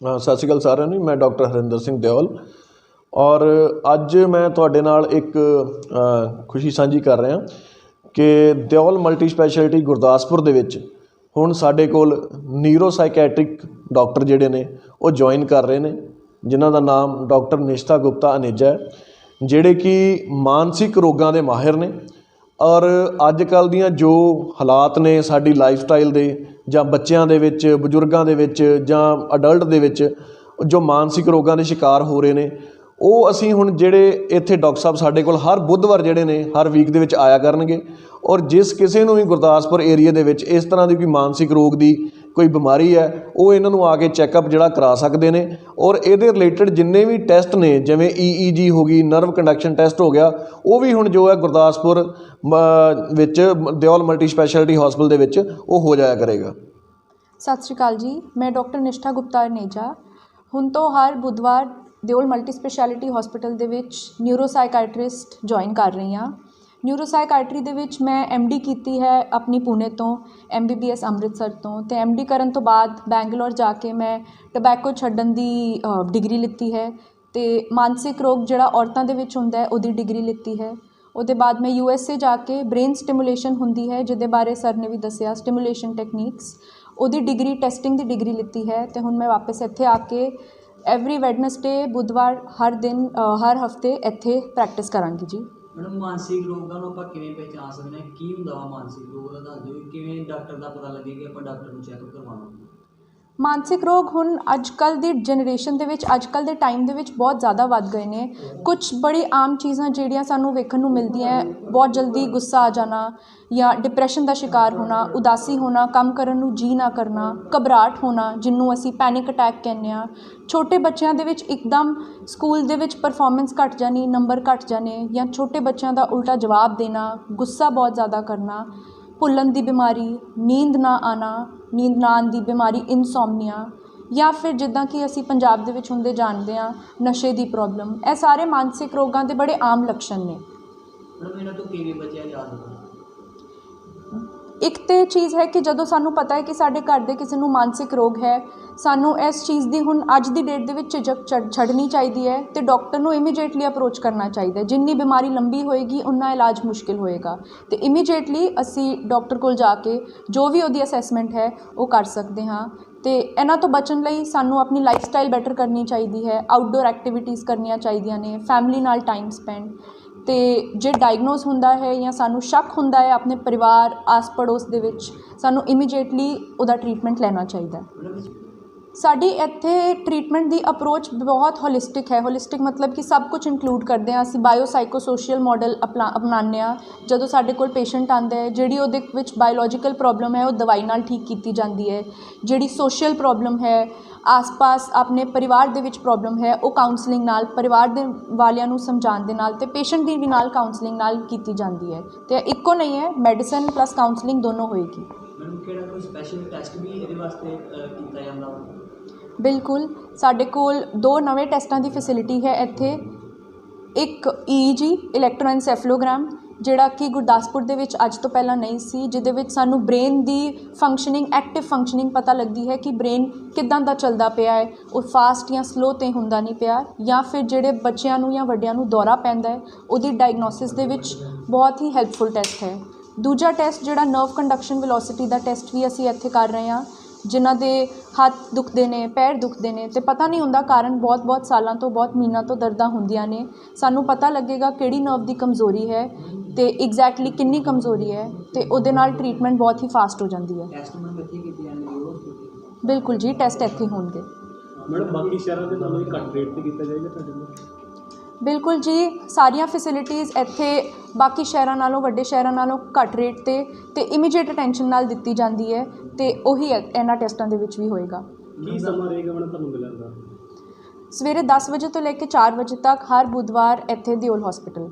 ਸਤਿ ਸ਼੍ਰੀ ਅਕਾਲ ਸਾਰਿਆਂ ਨੂੰ, ਮੈਂ ਡਾਕਟਰ ਹਰਿੰਦਰ ਸਿੰਘ ਦਿਓਲ ਔਰ ਅੱਜ ਮੈਂ ਤੁਹਾਡੇ ਨਾਲ ਇੱਕ ਖੁਸ਼ੀ ਸਾਂਝੀ ਕਰ ਰਿਹਾ ਕਿ ਦਿਓਲ ਮਲਟੀ ਸਪੈਸ਼ਲਿਟੀ ਗੁਰਦਾਸਪੁਰ ਦੇ ਵਿੱਚ ਹੁਣ ਸਾਡੇ ਕੋਲ ਨਿਊਰੋ ਸਾਈਕੈਟ੍ਰਿਕ ਡਾਕਟਰ ਜਿਹੜੇ ਨੇ, ਉਹ ਜੁਆਇਨ ਕਰ ਰਹੇ ਨੇ, ਜਿਨ੍ਹਾਂ ਦਾ ਨਾਮ ਡਾਕਟਰ ਨਿਸ਼ਤਾ ਗੁਪਤਾ ਅਨੇਜਾ ਹੈ, ਜਿਹੜੇ ਕਿ ਮਾਨਸਿਕ ਰੋਗਾਂ ਦੇ ਮਾਹਿਰ ਨੇ ਔਰ ਅੱਜ ਕੱਲ੍ਹ ਦੀਆਂ ਜੋ ਹਾਲਾਤ ਨੇ ਸਾਡੀ ਲਾਈਫ ਸਟਾਈਲ ਦੇ ਜਾਂ ਬੱਚਿਆਂ ਦੇ ਵਿੱਚ, ਬਜ਼ੁਰਗਾਂ ਦੇ ਵਿੱਚ ਜਾਂ ਅਡਲਟ ਦੇ ਵਿੱਚ, ਜੋ ਮਾਨਸਿਕ ਰੋਗਾਂ ਦੇ ਸ਼ਿਕਾਰ ਹੋ ਰਹੇ ਨੇ, ਉਹ ਅਸੀਂ ਹੁਣ ਜਿਹੜੇ ਇੱਥੇ ਡਾਕਟਰ ਸਾਹਿਬ ਸਾਡੇ ਕੋਲ ਹਰ ਬੁੱਧਵਾਰ ਜਿਹੜੇ ਨੇ, ਹਰ ਵੀਕ ਦੇ ਵਿੱਚ ਆਇਆ ਕਰਨਗੇ। ਔਰ ਜਿਸ ਕਿਸੇ ਨੂੰ ਵੀ ਗੁਰਦਾਸਪੁਰ ਏਰੀਏ ਦੇ ਵਿੱਚ ਇਸ ਤਰ੍ਹਾਂ ਦੀ ਕੋਈ ਮਾਨਸਿਕ ਰੋਗ ਦੀ ਕੋਈ ਬਿਮਾਰੀ ਹੈ ਉਹ ਇਹਨਾਂ ਨੂੰ ਆ ਕੇ ਚੈੱਕਅਪ ਜਿਹੜਾ ਕਰਾ ਸਕਦੇ ਨੇ ਔਰ ਇਹਦੇ ਰਿਲੇਟਡ ਜਿੰਨੇ ਵੀ ਟੈਸਟ ਨੇ ਜਿਵੇਂ ਈਈਜੀ ਹੋ ਗਈ ਨਰਵ ਕੰਡਕਸ਼ਨ ਟੈਸਟ ਹੋ ਗਿਆ ਉਹ ਵੀ ਹੁਣ ਜੋ ਹੈ ਗੁਰਦਾਸਪੁਰ ਮ, ਵਿੱਚ ਦਿਓਲ ਮਲਟੀ ਸਪੈਸ਼ਲਿਟੀ ਹਸਪੀਟਲ ਦੇ ਵਿੱਚ ਉਹ ਹੋ ਜਾਇਆ ਕਰੇਗਾ। ਸਤਿ ਸ਼੍ਰੀ ਅਕਾਲ ਜੀ ਮੈਂ ਡਾਕਟਰ ਨਿਸ਼ਠਾ ਗੁਪਤਾ ਅਰਨੇਜਾ ਹੁਣ ਤੋਂ ਹਰ ਬੁੱਧਵਾਰ ਦਿਓਲ ਮਲਟੀ ਸਪੈਸ਼ਲਿਟੀ ਹਸਪੀਟਲ ਦੇ ਵਿੱਚ ਨਿਊਰੋ ਸਾਈਕਾਇਟ੍ਰਿਸਟ ਜੁਆਇਨ ਕਰ ਰਹੀ ਹਾਂ। ਨਿਊਰੋ ਸਾਈਕਾਇਟਰੀ ਦੇ ਵਿੱਚ ਮੈਂ ਡੀ ਕੀਤੀ ਹੈ ਆਪਣੀ ਪੁਣੇ ਤੋਂ ਐਮਬੀਬੀਐਸ ਅੰਮ੍ਰਿਤਸਰ ਤੋਂ ਤੇ ਡੀ ਕਰਨ ਤੋਂ ਬਾਅਦ ਬੈਂਗਲੌਰ ਜਾ ਕੇ ਮੈਂ ਟਬੈਕੋ ਛੱਡਣ ਦੀ ਡਿਗਰੀ ਲਿੱਤੀ ਹੈ ਤੇ ਮਾਨਸਿਕ ਰੋਗ ਜਿਹੜਾ ਔਰਤਾਂ ਦੇ ਵਿੱਚ ਹੁੰਦਾ ਹੈ ਉਹਦੀ ਡਿਗਰੀ ਲਿੱਤੀ ਹੈ। ਉਹਦੇ ਬਾਅਦ ਮੈਂ ਯੂ ਐਸ ਏ ਜਾ ਕੇ ਬ੍ਰੇਨ ਸਟਿਮੂਲੇਸ਼ਨ ਹੁੰਦੀ ਹੈ ਜਿਹਦੇ ਬਾਰੇ ਸਰ ਨੇ ਵੀ ਦੱਸਿਆ ਸਟਿਮੂਲੇਸ਼ਨ ਟੈਕਨੀਕਸ ਉਹਦੀ ਡਿਗਰੀ ਟੈਸਟਿੰਗ ਦੀ ਡਿਗਰੀ ਲਿੱਤੀ ਹੈ ਤੇ ਹੁਣ ਮੈਂ ਵਾਪਸ ਇੱਥੇ ਆ ਕੇ ਐਵਰੀ ਵੈਡਨਸਡੇ ਬੁੱਧਵਾਰ ਹਰ ਦਿਨ ਹਰ ਹਫ਼ਤੇ ਇੱਥੇ ਪ੍ਰੈਕਟਿਸ ਕਰਾਂਗੀ ਜੀ। ਮੈਡਮ ਮਾਨਸਿਕ ਰੋਗਾਂ ਨੂੰ ਆਪਾਂ ਕਿਵੇਂ ਪਹਿਚਾਨ ਸਕਦੇ ਹਾਂ? ਕੀ ਹੁੰਦਾ ਵਾ ਮਾਨਸਿਕ ਰੋਗ? ਦਾ ਦੱਸ ਦਿਓ ਕਿਵੇਂ ਡਾਕਟਰ ਦਾ ਪਤਾ ਲੱਗੇ ਕਿ ਆਪਾਂ ਡਾਕਟਰ ਨੂੰ ਚੈੱਕਅਪ ਕਰਵਾਉਣਾ ਮਾਨਸਿਕ ਰੋਗ ਹੁਣ ਅੱਜ ਕੱਲ੍ਹ ਦੀ ਜਨਰੇਸ਼ਨ ਦੇ ਵਿੱਚ ਅੱਜ ਕੱਲ੍ਹ ਦੇ ਟਾਈਮ ਦੇ ਵਿੱਚ ਬਹੁਤ ਜ਼ਿਆਦਾ ਵੱਧ ਗਏ ਨੇ। ਕੁਝ ਬੜੀ ਆਮ ਚੀਜ਼ਾਂ ਜਿਹੜੀਆਂ ਸਾਨੂੰ ਵੇਖਣ ਨੂੰ ਮਿਲਦੀਆਂ ਬਹੁਤ ਜਲਦੀ ਗੁੱਸਾ ਆ ਜਾਣਾ ਜਾਂ ਡਿਪਰੈਸ਼ਨ ਦਾ ਸ਼ਿਕਾਰ ਹੋਣਾ, ਉਦਾਸੀ ਹੋਣਾ, ਕੰਮ ਕਰਨ ਨੂੰ ਜੀ ਨਾ ਕਰਨਾ, ਘਬਰਾਹਟ ਹੋਣਾ, ਜਿਹਨੂੰ ਅਸੀਂ ਪੈਨਿਕ ਅਟੈਕ ਕਹਿੰਦੇ ਆ ਛੋਟੇ ਬੱਚਿਆਂ ਦੇ ਵਿੱਚ ਇੱਕਦਮ ਸਕੂਲ ਦੇ ਵਿੱਚ ਪਰਫਾਰਮੈਂਸ ਘਟ ਜਾਣੀ ਨੰਬਰ ਘਟ ਜਾਣੇ ਜਾਂ ਛੋਟੇ ਬੱਚਿਆਂ ਦਾ ਉਲਟਾ ਜਵਾਬ ਦੇਣਾ, ਗੁੱਸਾ ਬਹੁਤ ਜ਼ਿਆਦਾ ਕਰਨਾ। ਭੁੱਲਣ ਦੀ ਬਿਮਾਰੀ, ਨੀਂਦ ਨਾ ਆਉਣਾ ਨੀਂਦ ਨਾ ਆਉਣ ਦੀ ਬਿਮਾਰੀ ਇਨਸੋਮਨੀਆ ਜਾਂ ਫਿਰ ਜਿੱਦਾਂ ਕਿ ਅਸੀਂ ਪੰਜਾਬ ਦੇ ਵਿੱਚ ਹੁੰਦੇ ਜਾਣਦੇ ਹਾਂ, ਨਸ਼ੇ ਦੀ ਪ੍ਰੋਬਲਮ ਇਹ ਸਾਰੇ ਮਾਨਸਿਕ ਰੋਗਾਂ ਦੇ ਬੜੇ ਆਮ ਲੱਛਣ ਨੇ। ਮੈਡਮ, ਇਹਨਾਂ ਤੋਂ ਕਿਵੇਂ ਬਚਿਆ ਜਾ ਸਕਦਾ? ਇੱਕ ਤੇ ਚੀਜ਼ ਹੈ ਕਿ ਜਦੋਂ ਸਾਨੂੰ ਪਤਾ ਹੈ ਕਿ ਸਾਡੇ ਘਰ ਦੇ ਕਿਸੇ ਨੂੰ ਮਾਨਸਿਕ ਰੋਗ ਹੈ, ਸਾਨੂੰ ਇਸ ਚੀਜ਼ ਦੀ ਹੁਣ ਅੱਜ ਦੀ ਡੇਟ ਦੇ ਵਿੱਚ ਝਿਜਕ ਛੱਡ- ਛੱਡਣੀ ਚਾਹੀਦੀ ਹੈ ਤੇ ਡਾਕਟਰ ਨੂੰ ਇਮੀਡੀਏਟਲੀ ਅਪਰੋਚ ਕਰਨਾ ਚਾਹੀਦਾ ਜਿੰਨੀ ਬਿਮਾਰੀ ਲੰਬੀ ਹੋਏਗੀ ਉਨਾ ਇਲਾਜ ਮੁਸ਼ਕਿਲ ਹੋਏਗਾ। ਤੇ ਇਮੀਡੀਏਟਲੀ ਅਸੀਂ ਡਾਕਟਰ ਕੋਲ ਜਾ ਕੇ ਜੋ ਵੀ ਉਹਦੀ ਅਸੈਸਮੈਂਟ ਹੈ, ਉਹ ਕਰ ਸਕਦੇ ਹਾਂ। ਤੇ ਇਹਨਾਂ ਤੋਂ ਬਚਣ ਲਈ ਸਾਨੂੰ ਆਪਣੀ ਲਾਈਫ ਸਟਾਈਲ ਬੈਟਰ ਕਰਨੀ ਚਾਹੀਦੀ ਹੈ। ਆਊਟਡੋਰ ਐਕਟੀਵਿਟੀਜ਼ ਕਰਨੀਆਂ ਚਾਹੀਦੀਆਂ ਨੇ। ਫੈਮਿਲੀ ਨਾਲ ਟਾਈਮ ਸਪੈਂਡ ਅਤੇ ਜੇ ਡਾਇਗਨੋਸ ਹੁੰਦਾ ਹੈ ਜਾਂ ਸਾਨੂੰ ਸ਼ੱਕ ਹੁੰਦਾ ਹੈ ਆਪਣੇ ਪਰਿਵਾਰ ਆਸ ਪੜੋਸ ਦੇ ਵਿੱਚ, ਸਾਨੂੰ ਇਮੀਡੀਏਟਲੀ ਉਹਦਾ ਟਰੀਟਮੈਂਟ ਲੈਣਾ ਚਾਹੀਦਾ ਸਾਡੀ ਇੱਥੇ ਟਰੀਟਮੈਂਟ ਦੀ ਅਪਰੋਚ ਬਹੁਤ ਹੋਲਿਸਟਿਕ ਹੈ। ਹੋਲਿਸਟਿਕ ਮਤਲਬ ਕਿ ਸਭ ਕੁਝ ਇਨਕਲੂਡ ਕਰਦੇ ਹਾਂ। ਅਸੀਂ ਬਾਇਓ ਸਾਈਕੋਸੋਸ਼ੀਅਲ ਮਾਡਲ ਅਪਣਾ ਅਪਣਾਉਂਦੇ ਹਾਂ। ਜਦੋਂ ਸਾਡੇ ਕੋਲ ਪੇਸ਼ੈਂਟ ਆਉਂਦਾ ਹੈ, ਜਿਹੜੀ ਉਹਦੇ ਵਿੱਚ ਬਾਇਓਲੋਜੀਕਲ ਪ੍ਰੋਬਲਮ ਹੈ, ਉਹ ਦਵਾਈ ਨਾਲ ਠੀਕ ਕੀਤੀ ਜਾਂਦੀ ਹੈ। ਜਿਹੜੀ ਸੋਸ਼ਲ ਪ੍ਰੋਬਲਮ ਹੈ, ਆਸ-ਪਾਸ ਆਪਣੇ ਪਰਿਵਾਰ ਦੇ ਵਿੱਚ ਪ੍ਰੋਬਲਮ ਹੈ, ਉਹ ਕਾਉਂਸਲਿੰਗ ਨਾਲ, ਪਰਿਵਾਰ ਦੇ ਵਾਲਿਆਂ ਨੂੰ ਸਮਝਾਉਣ ਦੇ ਨਾਲ ਤੇ ਪੇਸ਼ੈਂਟ ਦੀ ਵੀ ਨਾਲ ਕਾਉਂਸਲਿੰਗ ਨਾਲ ਕੀਤੀ ਜਾਂਦੀ ਹੈ। ਤੇ ਇੱਕੋ ਨਹੀਂ ਹੈ ਮੈਡੀਸਨ ਪਲੱਸ ਕਾਉਂਸਲਿੰਗ ਦੋਨੋਂ ਹੋਏਗੀ। ਮੈਡਮ ਕਿਹੜਾ ਕੋਈ ਸਪੈਸ਼ਲ ਟੈਸਟ ਵੀ ਇਹਦੇ ਵਾਸਤੇ ਕੀਤਾ ਜਾਂਦਾ? ਬਿਲਕੁਲ। ਸਾਡੇ ਕੋਲ ਦੋ ਨਵੇਂ ਟੈਸਟਾਂ ਦੀ ਫੈਸਿਲਿਟੀ ਹੈ ਇੱਥੇ। ਇੱਕ ਈ ਈਜੀ ਇਲੈਕਟ੍ਰੋਐਨਸੈਫਲੋਗ੍ਰਾਮ ਜਿਹੜਾ ਕਿ ਗੁਰਦਾਸਪੁਰ ਦੇ ਵਿੱਚ ਅੱਜ ਤੋਂ ਪਹਿਲਾਂ ਨਹੀਂ ਸੀ, ਜਿਹਦੇ ਵਿੱਚ ਸਾਨੂੰ ਬ੍ਰੇਨ ਦੀ ਫੰਕਸ਼ਨਿੰਗ ਐਕਟਿਵ ਫੰਕਸ਼ਨਿੰਗ ਪਤਾ ਲੱਗਦੀ ਹੈ ਕਿ ਬ੍ਰੇਨ ਕਿੱਦਾਂ ਦਾ ਚੱਲਦਾ ਪਿਆ ਹੈ। ਉਹ ਫਾਸਟ ਜਾਂ ਸਲੋ ਤੇ ਹੁੰਦਾ ਨਹੀਂ ਪਿਆ, ਜਾਂ ਫਿਰ ਜਿਹੜੇ ਬੱਚਿਆਂ ਨੂੰ ਜਾਂ ਵੱਡਿਆਂ ਨੂੰ ਦੌਰਾ ਪੈਂਦਾ ਹੈ, ਉਹਦੀ ਡਾਇਗਨੋਸਿਸ ਦੇ ਵਿੱਚ ਬਹੁਤ ਹੀ ਹੈਲਪਫੁਲ ਟੈਸਟ ਹੈ। ਦੂਜਾ ਟੈਸਟ ਜਿਹੜਾ ਨਰਵ ਕੰਡਕਸ਼ਨ ਵੈਲੋਸਿਟੀ ਦਾ ਟੈਸਟ ਵੀ ਅਸੀਂ ਇੱਥੇ ਕਰ ਰਹੇ ਹਾਂ ਜਿਨ੍ਹਾਂ ਦੇ ਹੱਥ ਦੁਖਦੇ ਨੇ ਪੈਰ ਦੁਖਦੇ ਨੇ ਤੇ ਪਤਾ ਨਹੀਂ ਹੁੰਦਾ ਕਾਰਨ ਬਹੁਤ ਬਹੁਤ ਸਾਲਾਂ ਤੋਂ ਬਹੁਤ ਮਹੀਨਾ ਤੋਂ ਦਰਦਾਂ ਹੁੰਦੀਆਂ ਨੇ। ਸਾਨੂੰ ਪਤਾ ਲੱਗੇਗਾ ਕਿਹੜੀ ਨਰਵ ਦੀ ਕਮਜ਼ੋਰੀ ਹੈ ਤੇ ਐਗਜ਼ੈਕਟਲੀ ਕਿੰਨੀ ਕਮਜ਼ੋਰੀ ਹੈ ਤੇ ਉਹਦੇ ਨਾਲ ਟਰੀਟਮੈਂਟ ਬਹੁਤ ਹੀ ਫਾਸਟ ਹੋ ਜਾਂਦੀ ਹੈ? ਬਿਲਕੁਲ ਜੀ ਟੈਸਟ ਇੱਥੇ ਹੋਣਗੇ। ਮੈਡਮ ਬਾਕੀ ਸ਼ਹਿਰਾਂ ਦੇ ਨਾਲੋਂ ਵੀ ਘੱਟ ਰੇਟ ਤੇ ਕੀਤਾ ਜਾਏਗਾ ਤੁਹਾਡੇ ਕੋਲ? ਬਿਲਕੁਲ ਜੀ ਸਾਰੀਆਂ ਫੈਸਿਲਿਟੀਆਂ ਇੱਥੇ ਬਾਕੀ ਸ਼ਹਿਰਾਂ ਨਾਲੋਂ ਵੱਡੇ ਸ਼ਹਿਰਾਂ ਨਾਲੋਂ ਘੱਟ ਰੇਟ ਤੇ ਤੇ ਇਮੀਡੀਏਟ ਅਟੈਂਸ਼ਨ ਨਾਲ ਦਿੱਤੀ ਜਾਂਦੀ ਹੈ ਤੇ ਉਹੀ ਇਹਨਾਂ ਟੈਸਟਾਂ ਦੇ ਵਿੱਚ ਵੀ ਹੋਏਗਾ। ਕੀ ਸਮਾਂ ਰਹੇਗਾ ਮੈਡਮ ਤੁਹਾਨੂੰ ਮਿਲਣ ਦਾ? ਸਵੇਰੇ 10 ਵਜੇ ਤੋਂ ਲੈ ਕੇ 4 ਵਜੇ ਤੱਕ ਹਰ ਬੁੱਧਵਾਰ ਇੱਥੇ ਦਿਓਲ ਹਸਪੀਟਲ